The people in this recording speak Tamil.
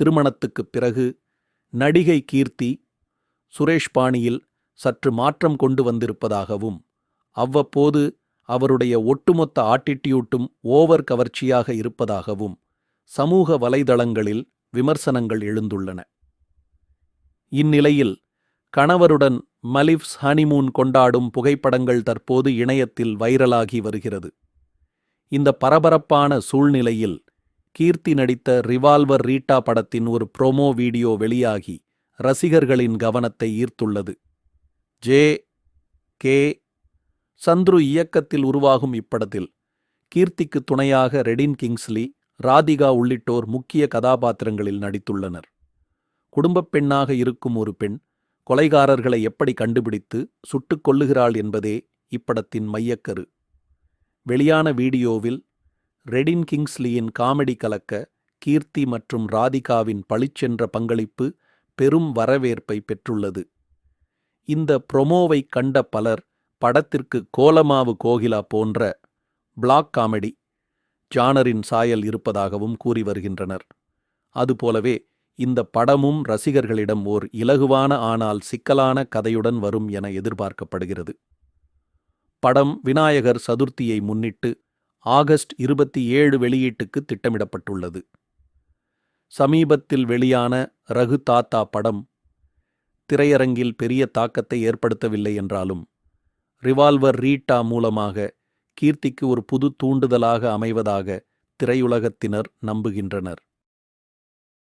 திருமணத்துக்குப் பிறகு நடிகை கீர்த்தி சுரேஷ் பாணியில் சற்று மாற்றம் கொண்டு வந்திருப்பதாகவும் அவ்வப்போது அவருடைய ஒட்டுமொத்த ஆட்டிடியூட்டும் ஓவர் கவர்ச்சியாக இருப்பதாகவும் சமூக வலைதளங்களில் விமர்சனங்கள் எழுந்துள்ளன. இந்நிலையில் கணவருடன் மலிவ்ஸ் ஹனிமூன் கொண்டாடும் புகைப்படங்கள் தற்போது இணையத்தில் வைரலாகி வருகிறது. இந்த பரபரப்பான சூழ்நிலையில் கீர்த்தி நடித்த ரிவால்வர் ரீட்டா படத்தின் ஒரு ப்ரோமோ வீடியோ வெளியாகி ரசிகர்களின் கவனத்தை ஈர்த்துள்ளது. ஜே. கே. சந்துரு இயக்கத்தில் உருவாகும் இப்படத்தில் கீர்த்திக்கு துணையாக ரெடின் கிங்ஸ்லி ராதிகா உள்ளிட்டோர் முக்கிய கதாபாத்திரங்களில் நடித்துள்ளனர். குடும்பப் பெண்ணாக இருக்கும் ஒரு பெண் கொலைகாரர்களை எப்படி கண்டுபிடித்து சுட்டுக் கொள்ளுகிறாள் என்பதே இப்படத்தின் மையக்கரு. வெளியான வீடியோவில் ரெடின் கிங்ஸ்லியின் காமெடி கலக்க கீர்த்தி மற்றும் ராதிகாவின் பளிச்சென்ற பங்களிப்பு பெரும் வரவேற்பை பெற்றுள்ளது. இந்த ப்ரொமோவை கண்ட பலர் படத்திற்கு கோலமாவு கோகிலா போன்ற பிளாக் காமெடி ஜானரின் சாயல் இருப்பதாகவும் கூறி வருகின்றனர். அதுபோலவே இந்த படமும் ரசிகர்களிடம் ஓர் இலகுவான ஆனால் சிக்கலான கதையுடன் வரும் என எதிர்பார்க்கப்படுகிறது. படம் விநாயகர் சதுர்த்தியை முன்னிட்டு ஆகஸ்ட் இருபத்தி ஏழு வெளியீட்டுக்கு திட்டமிடப்பட்டுள்ளது. சமீபத்தில் வெளியான ரகு தாத்தா படம் திரையரங்கில் பெரிய தாக்கத்தை ஏற்படுத்தவில்லை என்றாலும் ரிவால்வர் ரீட்டா மூலமாக கீர்த்திக்கு ஒரு புது தூண்டுதலாக அமைவதாக திரையுலகத்தினர் நம்புகின்றனர்.